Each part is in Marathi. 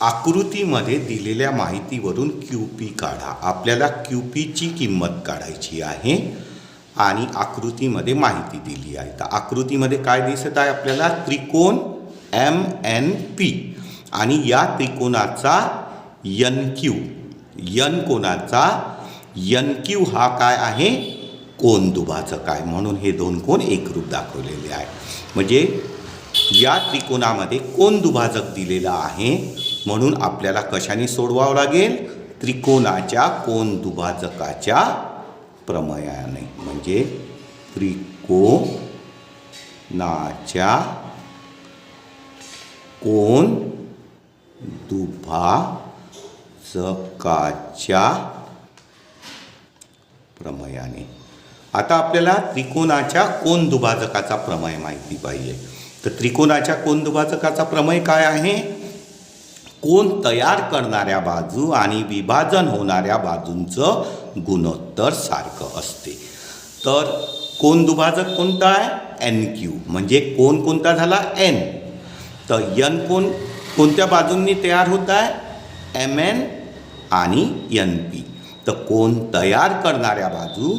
आकृतीमध्ये दिलेल्या माहितीवरून क्यू पी काढा. आपल्याला क्यू पीची किंमत काढायची आहे आणि आकृतीमध्ये माहिती दिली आहे. तर आकृतीमध्ये काय दिसत आहे आपल्याला? त्रिकोण एम एन पी आणि या त्रिकोणाचा यन क्यू यन कोणाचा? यन क्यू हा काय आहे? कोण दुभाजक आहे. म्हणून हे दोन कोण एकरूप दाखवलेले आहे. म्हणजे या त्रिकोणामध्ये कोण दुभाजक दिलेला आहे? म्हणून आपल्याला कशाने सोडवावं लागेल? त्रिकोणाच्या कोण दुभाजकाच्या प्रमयाने. म्हणजे त्रिकोणाच्या कोण दुभाजकाच्या प्रमयाने. आता आपल्याला त्रिकोणाच्या कोण दुभाजकाचा प्रमय माहिती पाहिजे. तर त्रिकोणाच्या कोण दुभाजकाचा प्रमय काय आहे? कोण तयार करणाऱ्या बाजू आणि विभाजन होणाऱ्या बाजूंचं गुणोत्तर सारखं असते. तर कोण दुभाजक कोणता आहे? एन क्यू म्हणजे कोण कोणता झाला? एन तर यन कोण कोणत्या बाजूंनी तयार होत आहे? एम एन आणि एन पी तर कोण तयार करणाऱ्या बाजू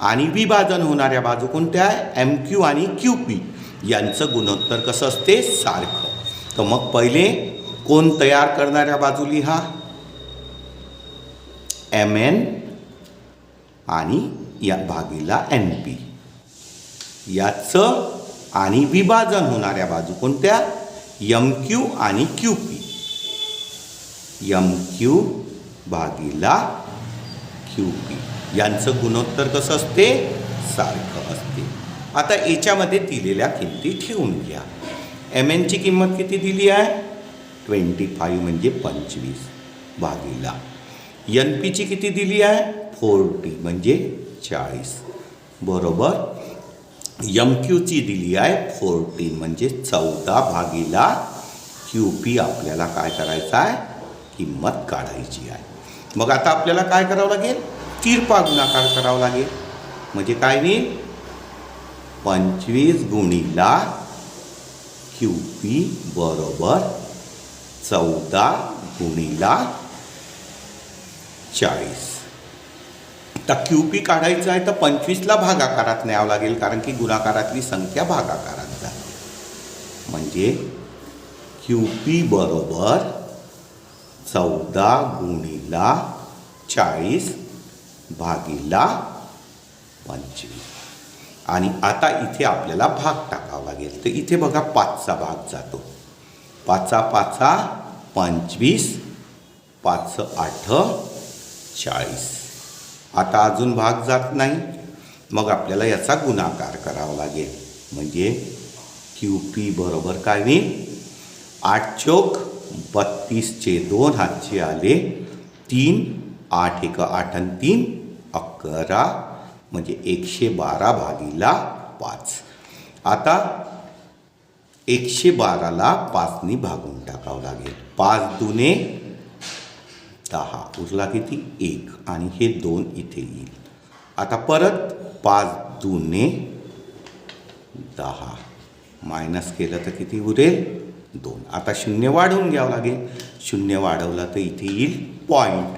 आणि विभाजन होणाऱ्या बाजू कोणत्या आहे? एम क्यू आणि क्यू पी यांचं गुणोत्तर कसं असते? सारखं. तर मग पहिले कोण तयार करणाऱ्या बाजू लिहा एम एन आणि या भागीला एन पी याचं आणि विभाजन होणाऱ्या बाजू कोणत्या? यम क्यू आणि क्यू पी यम क्यू भागीला क्यू पी यांचं गुणोत्तर कसं असते? सारखं असते. आता याच्यामध्ये दिलेल्या किमती ठेवून घ्या. एम एनची किंमत किती दिली आहे? ट्वेंटी फाईव्ह म्हणजे पंचवीस भागीला. एन पीची किती दिली आहे? फोर्टी म्हणजे चाळीस. बरोबर? यम क्यूची दिली आहे फोर्टीन म्हणजे चौदा भागीला. क्यू पी आपल्याला काय करायचं आहे? किंमत काढायची आहे. मग आता आपल्याला काय करावं लागेल? तिरपा गुणाकार करावा लागेल. म्हणजे काय नाही? पंचवीस गुणीला क्यू पी बरोबर चौदा गुणीला चाळीस. आता क्यू पी काढायचं आहे तर पंचवीसला भागाकारात न्यावं लागेल कारण की गुणाकारातली संख्या भागाकारात जाते. म्हणजे क्यू पी बरोबर चौदा गुणीला चाळीस भागीला पंचवीस. आणि आता इथे आपल्याला भाग टाकावा लागेल. तर इथे बघा पाचचा भाग जातो. पाचा पाचा पंचवीस पाच आठ चाळीस. आता अजून भाग जात नाही. मग आपल्याला याचा गुणाकार करावा लागेल. म्हणजे क्यू पी बरोबर काय होईल? आठ चोक बत्तीसचे दोन हातचे आले तीन आठ एक आठ आणि तीन अकरा म्हणजे एकशे बारा भागीला पाच. आता एकशे बाराला पाचनी भागून टाकावं लागेल. पाच दुने दहा. उरला किती? एक. आणि हे दोन इथे येईल. आता परत पाच दुने दहा. मायनस केलं तर किती उरेल? दोन. आता शून्य वाढवून घ्यावं लागेल. शून्य वाढवला तर इथे येईल पॉईंट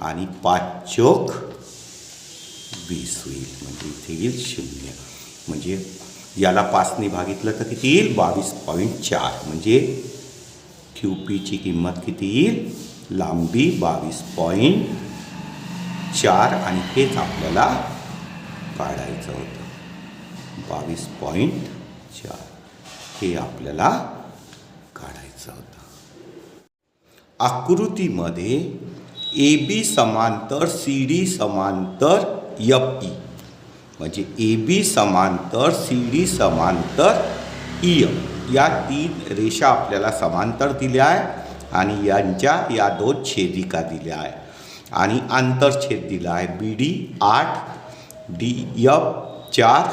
आणि पाच चोक वीस होईल. म्हणजे इथे येईल शून्य. म्हणजे याला पाचने भागितलं तर किती येईल? बावीस पॉईंट चार. म्हणजे क्यू पीची किंमत किती येईल? लांबी बावीस पॉईंट चार. आणि हेच आपल्याला काढायचं होतं. बावीस पॉईंट चार. हे आपल्याला काढायचं होतं. आकृतीमध्ये ए बी समांतर सी डी समांतर यफ ई म्हणजे ए बी समांतर सी डी समांतर ई एफ. या तीन रेषा आपल्याला समांतर दिल्या आहे आणि यांच्या या दोन छेदिका दिल्या आहे आणि आंतरछेद दिला आहे. बी डी आठ डी एफ चार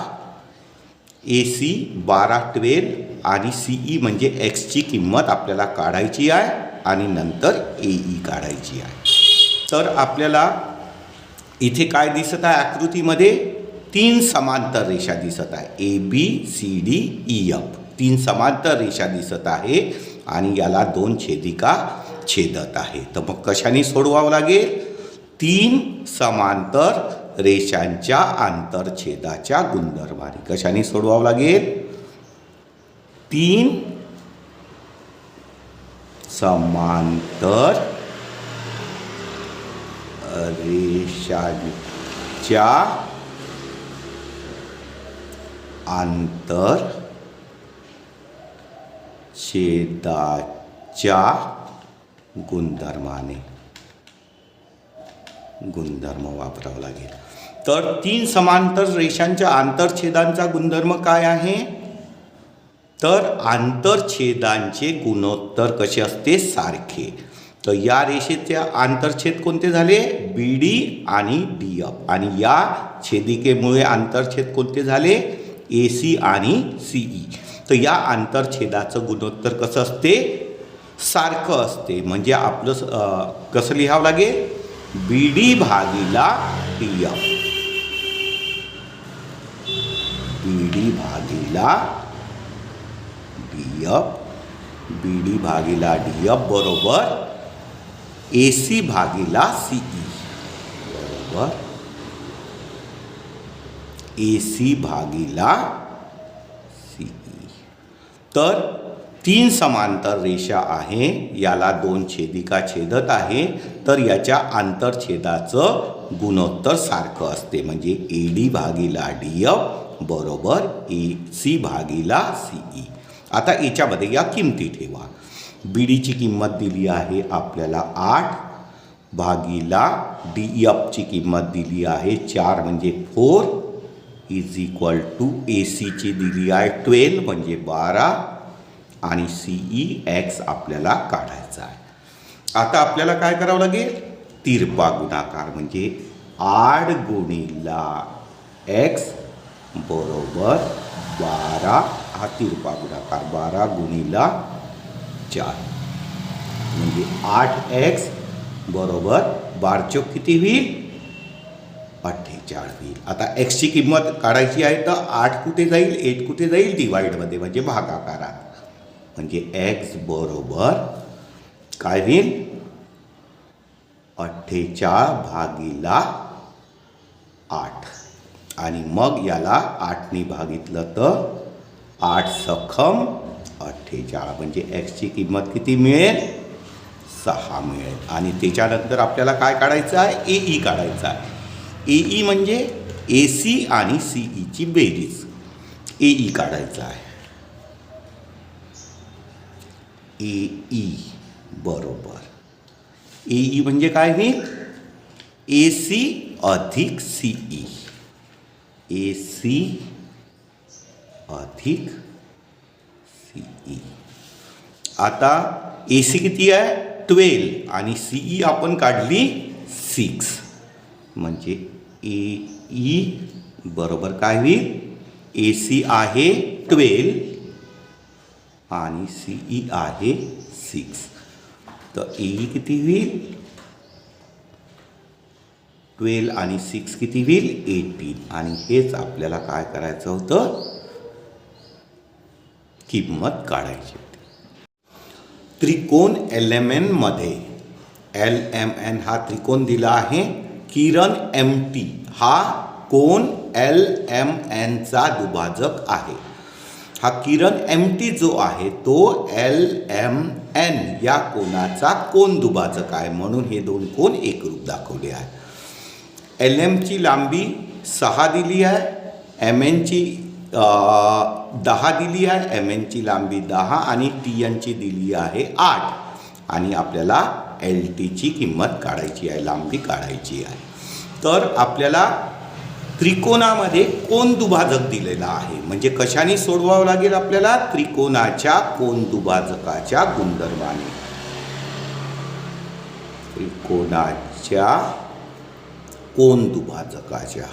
ए सी बारा ट्वेल्व आणि सी ई म्हणजे एक्सची किंमत आपल्याला काढायची आहे आणि नंतर ए ई काढायची आहे. तर आपल्याला इथे काय दिसत आहे आकृतीमध्ये? तीन समांतर रेषा दिसत आहे. A B C D E F तीन समांतर रेषा दिसत आहे आणि याला दोन छेदिका छेदत आहे. तर मग कशाने सोडवावं लागेल? तीन समांतर रेषांच्या आंतरछेदाच्या गुणधर्माने. कशाने सोडवावं लागेल? तीन समांतर रेषांच्या आंतर छेदाच्या गुणधर्माने. गुणधर्म वापरावा लागेल. तर तीन समांतर रेषांच्या आंतरछेदांचा गुणधर्म काय आहे? तर आंतरछेदांचे गुणोत्तर कसे असते? सारखे. तर या रेषेचे आंतरछेद कोणते झाले? बी डी आणि डी एफ आणि या छेदिकेमुळे आंतरछेद कोणते झाले? ए सी आणि सीई तर या आंतरछेदाचं गुणोत्तर कसं असते? सारखं असते. म्हणजे आपलं कसं लिहावं लागेल? बी डी भागीला डी एफ बी डी भागीला डी एफ बी डी भागीला डी एफ बरोबर ए सी भागीला सीई बरोबर. ए सी भागीला सी तर तीन समांतर रेषा आहे याला दोन छेदिका छेदत आहे तर याच्या आंतरछेदाचं गुणोत्तर सारखं असते. म्हणजे ए डी भागीला डी एफ बरोबर ए सी भागीला सीई आता याच्यामध्ये या किमती ठेवा. बी डीची किंमत दिली आहे आपल्याला आठ भागीला डी एफची किंमत दिली आहे चार म्हणजे four. Is equal to A सीची दिली आहे ट्वेल्व म्हणजे बारा आणि सी ई एक्स आपल्याला काढायचा आहे. आता आपल्याला काय करावं लागेल? तिरपा गुणाकार म्हणजे आठ गुणीला एक्स बरोबर बारा. हा तिरपा गुणाकार बारा गुणीला चार. म्हणजे आठ एक्स बरोबर बारचोक किती होईल? अठ्ठेचाळीस आता एक्सची किंमत काढायची आहे तर आठ कुठे जाईल? एट कुठे जाईल? डिवाईडमध्ये म्हणजे भागाकारात. म्हणजे एक्स बरोबर काय होईल? अठ्ठेचाळ भागीला आठ. आणि मग याला आठनी भागितलं तर आठ सखम अठ्ठेचाळ. म्हणजे एक्सची किंमत किती मिळेल? सहा मिळेल. आणि त्याच्यानंतर आपल्याला काय काढायचं आहे? ए ई e काढायचं आहे. ई म्हणजे ए सी आणि सी ईची बेरीज. ए ई काढायचं आहे. ए ई बरोबर. ए ई म्हणजे काय होईल? ए सी अधिक सी ई ए सी अधिक सी ई आता ए सी किती आहे? ट्वेल्व आणि सी ई आपण काढली सिक्स म्हणजे ए ई बरोबर काय होईल? ए सी आहे ट्वेल्व आणि सी ई आहे सिक्स. तर ए ई किती होईल? ट्वेल्व आणि सिक्स किती होईल? एटीन. आणि हेच आपल्याला काय करायचं होतं? किंमत काढायची होती. त्रिकोण एल एम एनमध्ये एल एम एन हा त्रिकोण दिला आहे. किरण एम टी हा कोण एल एम एनचा दुभाजक आहे. हा किरण एम टी जो आहे तो एल एम एन या कोणाचा कोण दुभाजक आहे म्हणून हे दोन कोण एकरूप दाखवले आहे. एल एमची लांबी सहा दिली आहे एम एनची दहा दिली आहे एम एनची लांबी दहा आणि टी एनची दिली आहे आठ. आणि आपल्याला एल टीची किंमत काढायची आहे लांबी काढायची आहे. तर आपल्याला त्रिकोणामध्ये कोण दुभाजक दिलेला आहे? म्हणजे कशाने सोडवावं लागेल आपल्याला? त्रिकोणाच्या कोण दुभाजकाच्या गुणधर्माने. त्रिकोणाच्या कोण दुभाजकाच्या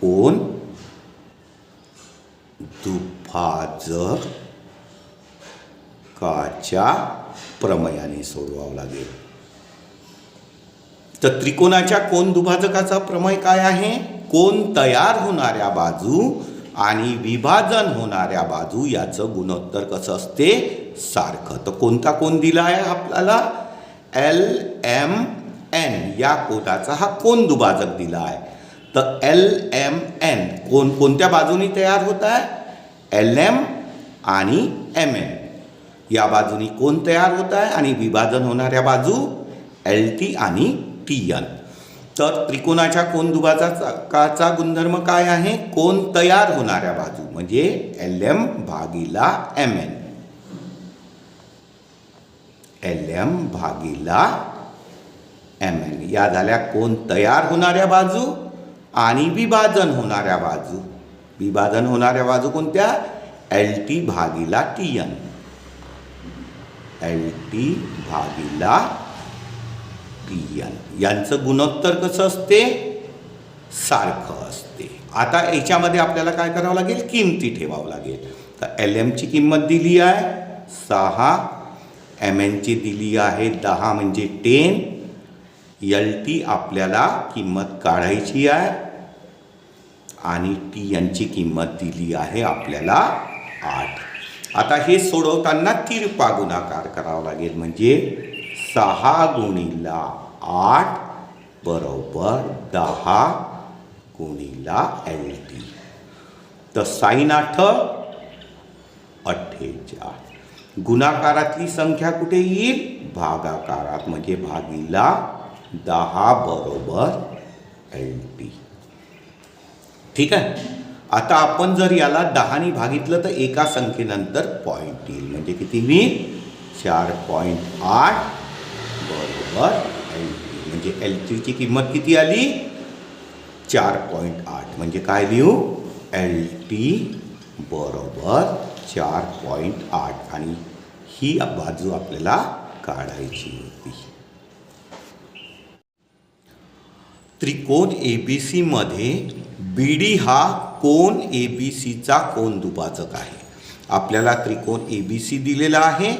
कोण दुभाजकाच्या प्रमयाने सोडवावं लागेल. तर त्रिकोणाच्या कोण दुभाजकाचा प्रमेय काय आहे? कोण तयार होणाऱ्या बाजू आणि विभाजन होणाऱ्या बाजू याचं गुणोत्तर कसं असते? सारखं. तर कोणता कोण दिला आहे आपल्याला? एल एम एन या कोणाचा हा कोण दुभाजक दिला आहे. तर एल एम एन कोण कोणत्या बाजूनी तयार होत आहे? एल एम आणि एम एन या बाजूनी कोण तयार होत आहे? आणि विभाजन होणाऱ्या बाजू एल टी आणि टी यन तर त्रिकोणाच्या कोण काचा गुणधर्म काय आहे? कोण तयार होणाऱ्या बाजू म्हणजे एल एम भागीला एम एन. एल एम भागीला एम एन. या झाल्या कोण तयार होणाऱ्या बाजू आणि विभाजन होणाऱ्या बाजू. विभाजन होणाऱ्या बाजू कोणत्या? एल टी भागीला टी एन. एल टी भागीला टी एन यांचं गुणोत्तर कसं असते? सारखं असते. आता याच्यामध्ये आपल्याला काय करावं लागेल? किमती ठेवावं लागेल. तर एल एमची किंमत दिली आहे सहा. एम एनची दिली आहे दहा म्हणजे टेन. एल टी आपल्याला किंमत काढायची आहे. आणि टी यांची किंमत दिली आहे आपल्याला आठ. आता हे सोडवताना तिरपा गुणाकार करावा लागेल. म्हणजे सहा गुणीला आठ बरोबर दहा गुणीला एल टी तर साईन आठ अठ्ठेचाळ गुणाकारातली संख्या कुठे येईल? भागाकारात म्हणजे भागीला दहा बरोबर एल टी ठीक आहे? आता आपण जर याला दहानी भागितलं तर एका संख्येनंतर पॉईंट येईल. म्हणजे किती मी चार पॉईंट आठ बरोबर. एल टी म्हणजे एल टीची किंमत किती आली? चार पॉईंट आठ. म्हणजे काय लिहू? एल टी बरोबर चार पॉईंट आठ. आणि ही बाजू आपल्याला काढायची होती. त्रिकोण ए बी सीमध्ये बी डी हा कोण ए बी सीचा कोण दुभाजक आहे? आपल्याला त्रिकोण ए बी सी दिलेला आहे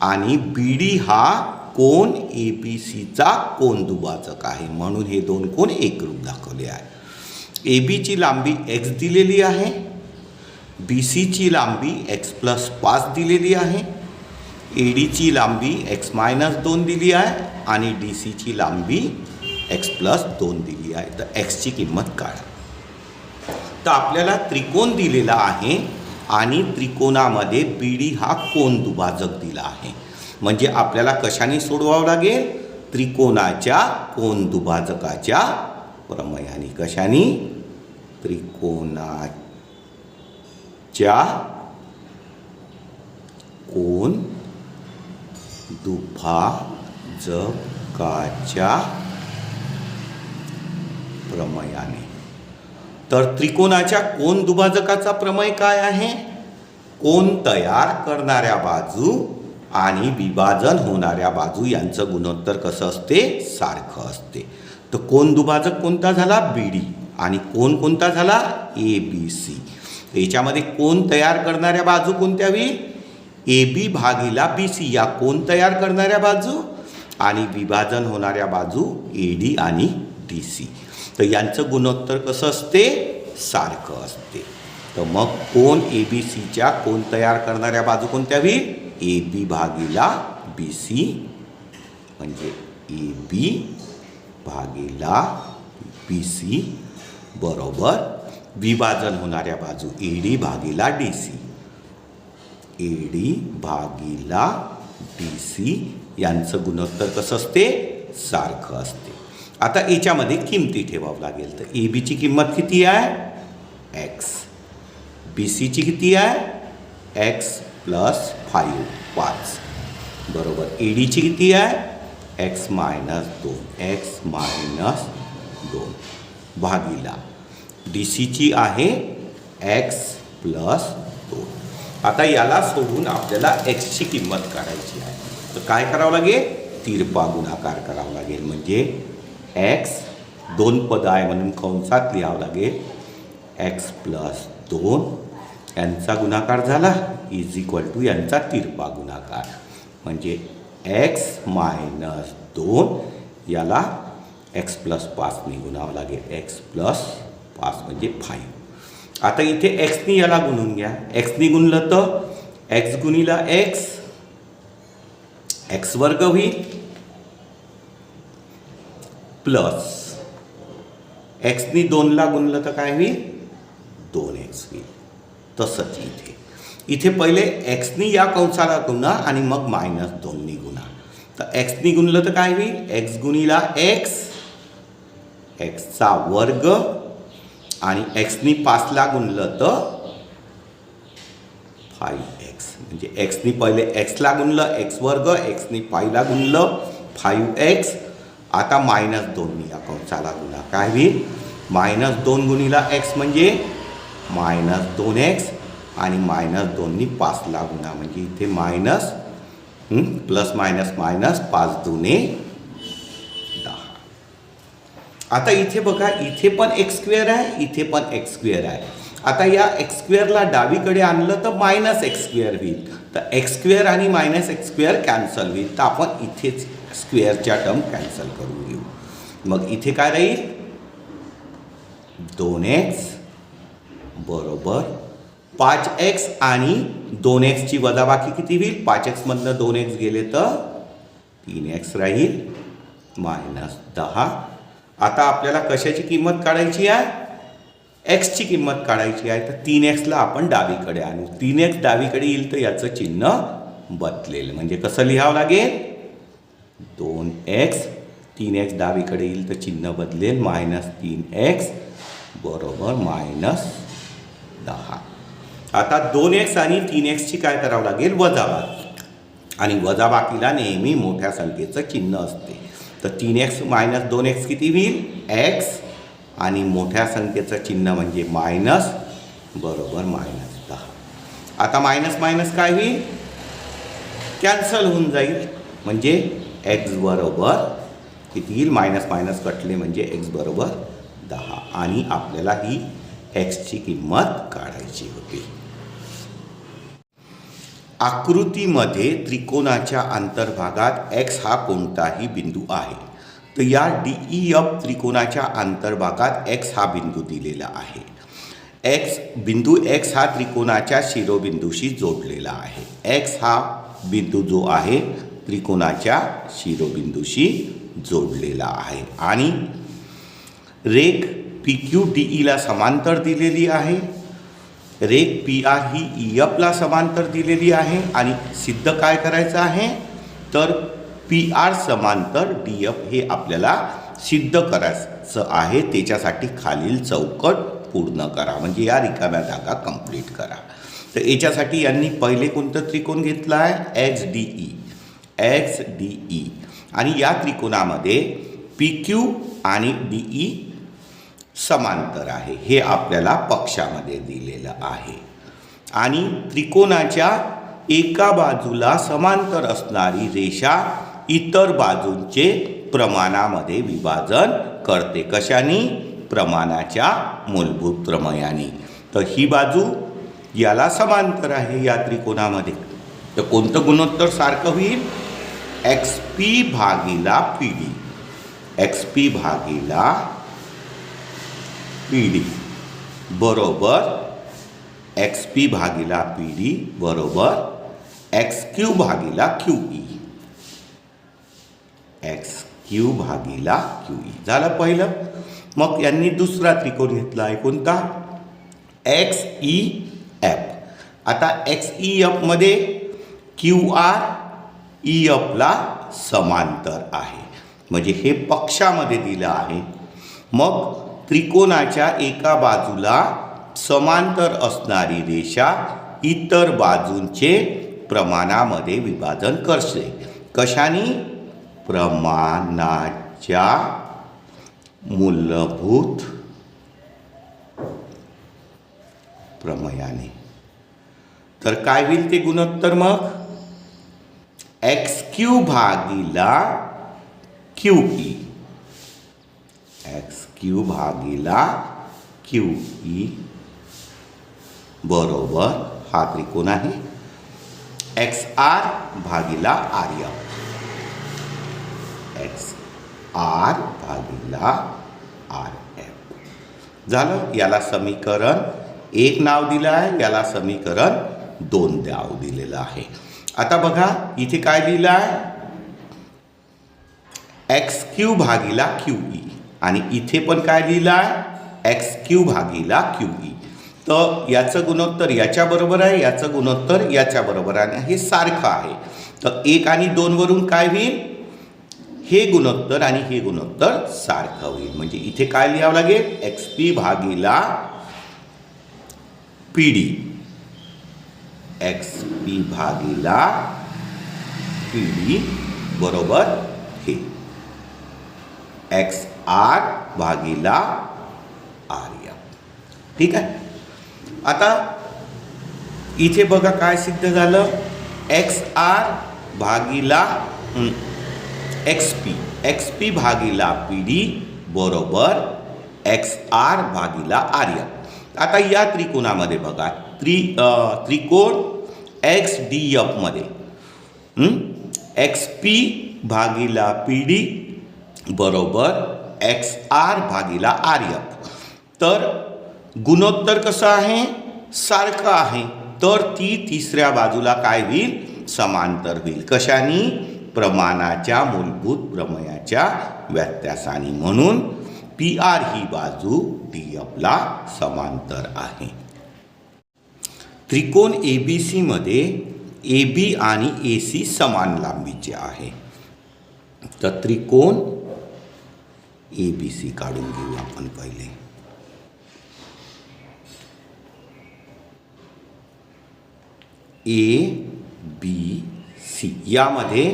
आणि बी डी हा कोण? ए बी सीचा कोण दुभाजक आहे म्हणून हे दोन कोण एकरूप दाखवले आहे. ए बीची लांबी एक्स दिलेली आहे. बी सीची लांबी एक्स प्लस पाच दिलेली आहे. ए डीची लांबी एक्स मायनस दोन दिली आहे आणि डी सीची लांबी एक्स प्लस दोन दिली आहे. तर एक्सची किंमत काढा तर आपल्याला त्रिकोण दिलेला आहे आणि त्रिकोणामध्ये बी डी हा कोण दुभाजक दिला आहे? म्हणजे आपल्याला कशाने सोडवावं लागेल? त्रिकोणाच्या कोण दुभाजकाच्या प्रमयाने. कशाने? त्रिकोणाच्या कोण दुभाजकाच्या प्रमयाने. तर त्रिकोणाच्या कोण दुभाजकाचा प्रमेय काय आहे? कोण तयार करणाऱ्या बाजू आणि विभाजन होणाऱ्या बाजू यांचं गुणोत्तर कसं असते? सारखं असते. तर कोण दुभाजक कोणता झाला? B D. आणि कोण कोणता झाला? A B C. याच्यामध्ये कोण तयार करणाऱ्या बाजू कोणत्या वी ए बी भागीला बी सी. या कोण तयार करणाऱ्या बाजू? आणि विभाजन होणाऱ्या बाजू ए डी आणि डी सी. तर यांचं गुणोत्तर कसं असते? सारखं असते. तर मग कोण ए बी सीच्या कोण तयार करणाऱ्या बाजू कोणत्या होईल ए बी भागीला बी सी म्हणजे ए बी भागीला बी सी बरोबर. विभाजन होणाऱ्या बाजू ए डी भागीला डी सी. ए डी भागीला डी सी यांचं गुणोत्तर कसं असते? सारखं असते. आता याच्यामध्ये किमती ठेवावं लागेल. तर ए बीची किंमत किती आहे? एक्स बी सीची किती आहे? एक्स प्लस फाईव्ह पाच बरोबर. ए डीची किती आहे? एक्स मायनस दोन. एक्स मायनस दोन. भागीला. डी सीची आहे एक्स प्लस दोन. आता याला सोडून आपल्याला एक्सची किंमत काढायची आहे. तर काय करावं लागेल? तिरपा गुणाकार करावा लागेल. म्हणजे एक्स दोन पद आहे म्हणून कंसात लिहावं लागेल. एक्स प्लस दोन यांचा गुणाकार झाला. इज इक्वल टू यांचा तिरपा गुणाकार. म्हणजे एक्स मायनस दोन याला एक्स प्लस पाचने गुणावं लागेल. एक्स प्लस पाच म्हणजे फाईव्ह आता इथे एक्सनी याला गुणून घ्या. एक्सनी गुणलं तर एक्स गुणीला एक्स एक्स वर्ग होईल. प्लस एक्सनी दोनला गुणलं तर काय होईल? दोन एक्स होईल. तसंच इथे. इथे पहिले एक्सनी या कंसाला गुणा आणि मग मायनस दोननी गुणा. तर एक्सनी गुणलं तर काय होईल? एक्स गुणीला एक्स एक्सचा वर्ग आणि एक्सनी पाचला गुणलं तर फाईव्ह एक्स म्हणजे एक्सनी पहिले एक्सला गुणलं एक्स वर्ग एक्सनी फाईव्हला गुणलं फाईव्ह एक्स आता मायनस दोन या कंसाला गुणा. काय होईल? मायनस दोन गुणीला एक्स म्हणजे मायनस दोन एक्स आणि मायनस दोननी पाचला गुणा म्हणजे इथे मायनस प्लस मायनस मायनस पाच दुने दहा. आता इथे बघा इथे पण एक्स स्क्वेअर आहे इथे पण एक्स स्क्वेअर आहे. आता या एक्स स्क्वेअरला डावीकडे आणलं तर मायनस एक्स स्क्वेअर होईल. तर एक्स स्क्वेअर आणि मायनस एक्स स्क्वेअर कॅन्सल होईल. तर आपण इथेच स्क्वेअरच्या टर्म कॅन्सल करून घेऊ. मग इथे काय राहील? दोन एक्स बरोबर. पाच एक्स आणि दोन एक्सची वजाबाकी किती होईल? पाच एक्समधनं दोन एक्स गेले तर तीन एक्स राहील मायनस दहा. आता आपल्याला कशाची किंमत काढायची आहे? एक्सची किंमत काढायची आहे तर तीन एक्सला आपण डावीकडे आणू. तीन एक्स डावीकडे येईल तर याचं चिन्ह बदलेल. म्हणजे कसं लिहावं लागेल? दोन एक्स तीन एक्स डावीकडे येईल तर चिन्ह बदलेल. मायनस तीन एक्स बरोबर मायनस दहा आता दोन एक्स आणि तीन एक्सची काय करावं लागेल? वजाबाकी. आणि वजाबाकीला नेहमी मोठ्या संख्येचं चिन्ह असते. तर तीन एक्स मायनस दोन एक्स किती होईल? एक्स आणि मोठ्या संख्येचं चिन्ह म्हणजे मायनस बरोबर मायनस दहा. आता मायनस मायनस काय होईल? कॅन्सल होऊन जाईल. म्हणजे एक्स बरोबर किती येईल? मायनस मायनस कटले म्हणजे एक्स बरोबर दहा. आणि आपल्याला ही एक्सची किंमत काढायची होती. आकृतीमध्ये त्रिकोणाच्या अंतर्भागात एक्स हा कोणताही बिंदू आहे. तर या डी ई एफ त्रिकोणाच्या अंतर्भागात एक्स हा बिंदू दिलेला आहे. एक्स बिंदू एक्स हा त्रिकोणाच्या शिरोबिंदूशी जोडलेला आहे. एक्स हा बिंदू जो आहे त्रिकोणाच्या शिरोबिंदूशी जोडलेला आहे. आणि रेख पी क्यू डी ईला समांतर दिलेली आहे. रेख पी आर ही ई एफला समांतर दिलेली आहे आणि सिद्ध काय करायचं आहे? तर पी आर समांतर डी एफ हे आपल्याला सिद्ध करायचं आहे. त्याच्यासाठी खालील चौकट पूर्ण करा. म्हणजे या रिकाम्या जागा कंप्लीट करा. तर याच्यासाठी यांनी पहिले कोणतं त्रिकोण घेतलं आहे X D E X D E आणि या त्रिकोणामध्ये पी क्यू आणि डी ई समांतर आहे. हे आपल्याला पक्षामध्ये दिलेलं आहे. आणि त्रिकोणाच्या एका बाजूला समांतर असणारी रेषा इतर बाजूंचे प्रमाणामध्ये विभाजन करते. कशाने? प्रमाणाच्या मूलभूत प्रमयाने. तर ही बाजू याला समांतर आहे या त्रिकोणामध्ये. तर कोणतं गुणोत्तर सारखं होईल? एक्स पी भागीला पी डी एक्स पी भागीला पी डी बरोबर एक्स पी भागीला पी डी बरोबर एक्स क्यू भागीला क्यू ई एक्स क्यू भागीला क्यू ई झालं पहिलं. मग यांनी दुसरा त्रिकोण घेतला आहे कोणता एक्स ई एफ आता एक्स ई एफमध्ये क्यू आर ई एफला समांतर आहे. म्हणजे हे पक्षामध्ये दिलं आहे. मग त्रिकोणाच्या एका बाजूला समांतर असणारी रेषा इतर बाजूंचे प्रमाणामध्ये विभाजन करते. कशाने? प्रमाणाच्या मूलभूत प्रमयाने. तर काय होईल ते गुणोत्तर मग? एक्स क्यू भागीला क्यू ई क्यू भागीला क्यू ई बरोबर हा त्रिकोण आहे. एक्स आर भागीला आर एफ एक्स आर भागीला आर एफ झालं? याला समीकरण एक नाव दिलं आहे. याला समीकरण दोन नाव दिलेलं आहे. आता बघा इथे काय लिहिलं आहे? एक्स क्यू भागीला क्यू आणि इथे पण काय लिहिलं आहे एक्स क्यू भागीला क्यू ई तर याचं गुणोत्तर याच्याबरोबर आहे याचं गुणोत्तर याच्याबरोबर आहे. हे सारखं आहे. तर एक आणि दोनवरून काय होईल? हे गुणोत्तर आणि हे गुणोत्तर सारखं होईल. म्हणजे इथे काय लिहावं लागेल? एक्स पी भागीला पी डी एक्स पी भागीला पी डी बरोबर हे. एक्स आर भागीला आर ठीक आहे? आता इथे बघा काय सिद्ध झालं. एक्स आर भागीला एक्स पी एक्स पी भागीला पी डी बरोबर एक्स आर भागीला आर आता या त्रिकोणामध्ये बघा. त्रि त्रिकोण एक्स डी एफमध्ये एक्स पी भागीला पी डी बरोबर एक्स आर भागीला आर एफ तर गुणोत्तर कसं आहे? सारखं आहे. तर ती तिसऱ्या बाजूला काय होईल? समांतर होईल. कशाने? प्रमाणाच्या मूलभूत प्रमेयाच्या व्यत्यासाने. म्हणून पी आर ही बाजू डी एफला समांतर आहे. त्रिकोण ए बी सीमध्ये ए बी आणि ए सी समान लांबीचे आहे. तर त्रिकोण ए बी सी काढून घेऊ आपण पहिले. ए बी सी यामध्ये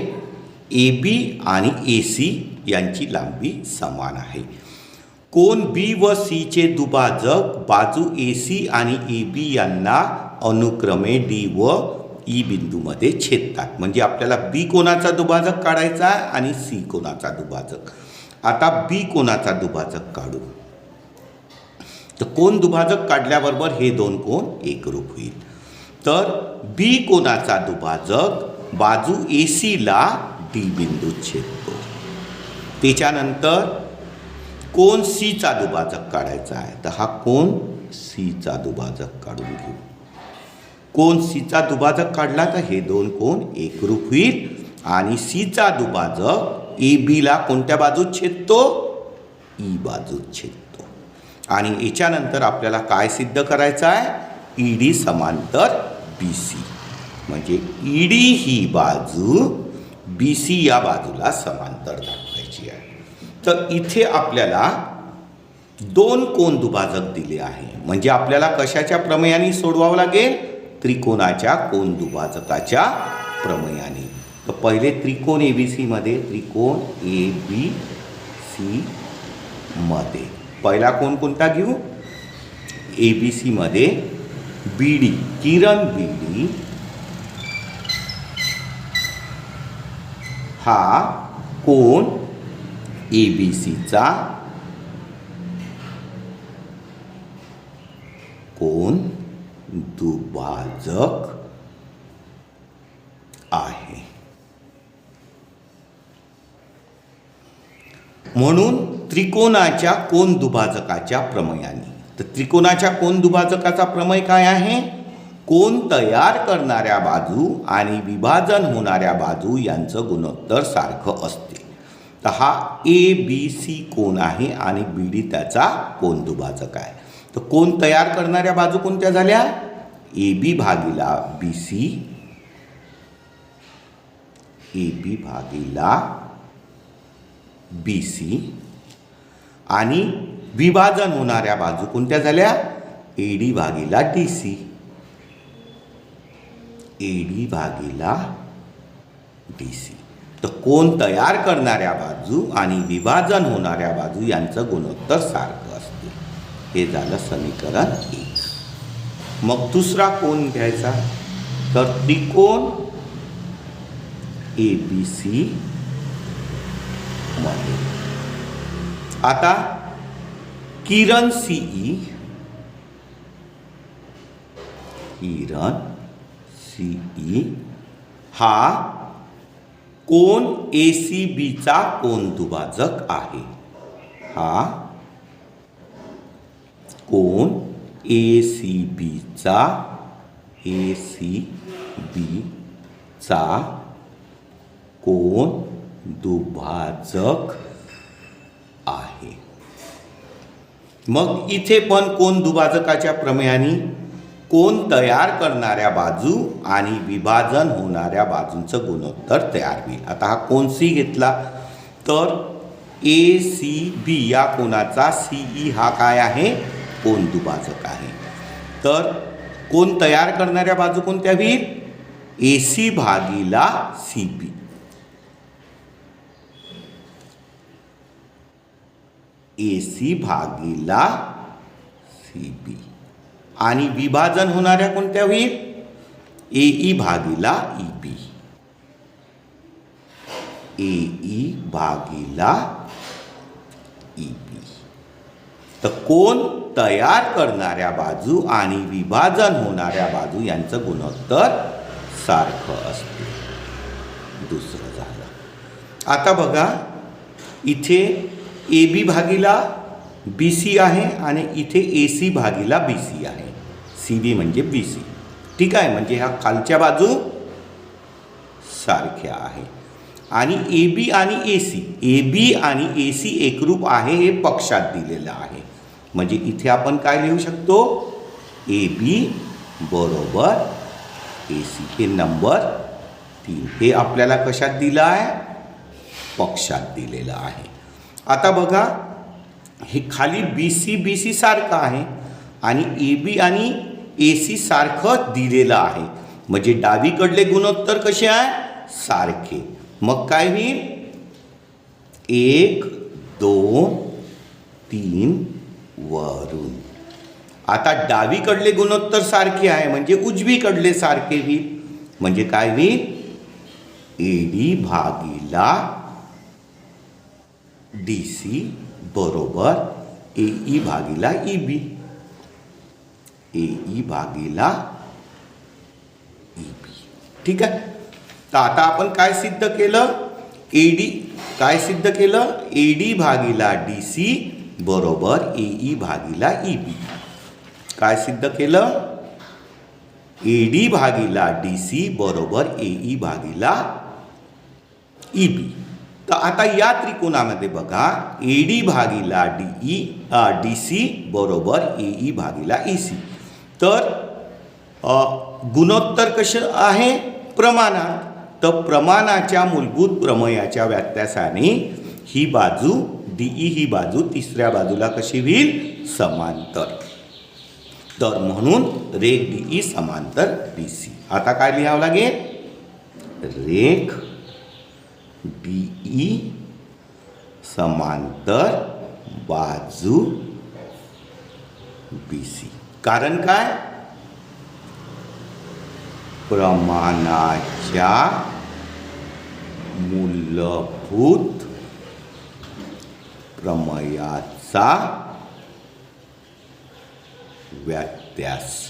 ए बी आणि ए सी यांची लांबी समान आहे. कोण बी व सीचे दुभाजक बाजू ए सी आणि ए बी यांना अनुक्रमे डी व ई बिंदूमध्ये छेदतात. म्हणजे आपल्याला बी कोणाचा दुभाजक काढायचा आहे आणि सी कोणाचा दुभाजक? आता बी कोणाचा दुभाजक काढू? तर कोण दुभाजक काढल्याबरोबर हे दोन कोण एकरूप होईल? तर बी कोणाचा दुभाजक? बाजू ए सीला डी बिंदूत छेदतो. त्याच्यानंतर कोण सीचा दुभाजक काढायचा आहे? तर हा कोण सीचा दुभाजक काढून घेऊ. कोण सीचा दुभाजक काढला तर हे दोन कोण एकरूप होईल. आणि सीचा दुभाजक ए बीला कोणत्या बाजूत छेदतो? ई बाजूत छेदतो. आणि याच्यानंतर आपल्याला काय सिद्ध करायचं आहे? ई डी समांतर बी सी म्हणजे ई डी ही बाजू बी सी या बाजूला समांतर दाखवायची आहे. तर इथे आपल्याला दोन कोण दुभाजक दिले आहे. म्हणजे आपल्याला कशाच्या प्रमेयाने सोडवावं लागेल? त्रिकोणाच्या कोण दुभाजकाच्या प्रमेयाने. तर पहिले त्रिकोण ए बी सीमध्ये त्रिकोण ए बी सीमध्ये पहिला कोण कोणता घेऊ? ए बी सीमध्ये बी डी किरण बी डी हा कोण? ए बी सीचा कोण दुभाजक आहे. म्हणून त्रिकोणाच्या कोण दुभाजकाच्या प्रमयाने. तर त्रिकोणाच्या कोण दुभाजकाचा प्रमय काय आहे? कोण तयार करणाऱ्या बाजू आणि विभाजन होणाऱ्या बाजू यांचं गुणोत्तर सारखं असते. तर हा ए बी सी कोण आहे आणि बी डी त्याचा कोण दुभाजक आहे. तर कोण तयार करणाऱ्या बाजू कोणत्या झाल्या? ए बी भागीला बी सी ए बी भागीला बी सी आणि विभाजन होणाऱ्या बाजू कोणत्या झाल्या? ए डी भागीला डी सी ए डी भागीला डी सी तर कोण तयार करणाऱ्या बाजू आणि विभाजन होणाऱ्या बाजू यांचं गुणोत्तर सारखं असते. हे झालं समीकरण एक. मग दुसरा कोण घ्यायचा? तर त्रिकोण ए बी सी आता किरण सीई किरण सीई हा कोण ए सी बीचा कोण दुभाजक आहे. हा कोण ए सी बीचा ए सी बीचा कोण दुभाजक आहे. मग इथे पण कोण दुभाजकाच्या प्रमेयाने? कोण तयार करणाऱ्या बाजू आणि विभाजन होणाऱ्या बाजूंचं गुणोत्तर तयार होईल. आता हा कोण सी घेतला? तर ए सी बी या कोणाचा? सी ई हा काय आहे? कोण दुभाजक आहे. तर कोण तयार करणाऱ्या बाजू कोणत्या होईल? ए सी भागीला सी बी. ए सी भागीला सी बी आणि विभाजन होणाऱ्या कोणत्या होईल? ए ई भागीला ई बी ए ई भागीला ई बी तर कोण तयार करणाऱ्या बाजू आणि विभाजन होणाऱ्या बाजू यांचं गुणोत्तर सारखं असते. दुसरं झालं. आता बघा इथे ए बी भागीला बी सी आहे आणि इथे ए सी भागीला बी सी आहे. सी बी म्हणजे बी सी ठीक आहे म्हणजे ह्या खालच्या बाजू सारख्या आहे. आणि ए बी आणि ए सी ए बी आणि ए सी एकरूप आहे हे पक्षात दिलेलं आहे. म्हणजे इथे आपण काय लिहू शकतो? ए बी बरोबर ए सी हे नंबर तीन. हे आपल्याला कशात दिलं आहे? पक्षात दिलेलं आहे. आता बघा हे खाली बी सी बी सी सारखं आहे आणि ए बी आणि ए सी सारखं दिलेलं आहे. म्हणजे डावीकडले गुणोत्तर कसे आहे? सारखे. मग काय होईल? एक दोन तीन वरून. आता डावीकडले गुणोत्तर सारखे आहे म्हणजे उजवीकडले सारखे होईल. म्हणजे काय होईल? एडी भागीला डी सी बरोबर ए ई भागीला ई बी ए ई भागीला ई बी ठीक आहे? तर आता आपण काय सिद्ध केलं? ए डी काय सिद्ध केलं? ए डी भागीला डी सी बरोबर ए ई भागीला ई बी काय सिद्ध केलं? ए डी भागीला डी सी बरोबर ए ई भागीला ई बी तर आता या त्रिकोणामध्ये बघा ए डी भागीला डी ई डी सी बरोबर ए ई भागीला ई सी. तर गुणोत्तर कसं आहे? प्रमाणात. तर प्रमाणाच्या मूलभूत प्रमेयाच्या व्यत्यासाने ही बाजू डी ई ही बाजू तिसऱ्या बाजूला कशी होईल? समांतर. तर म्हणून रेख डी ई समांतर डी सी. आता काय लिहावं लागेल? रेख डी ई समांतर बाजू बी सी कारण काय? प्रमाणाच्या मूलभूत प्रमयाचा व्यत्यास.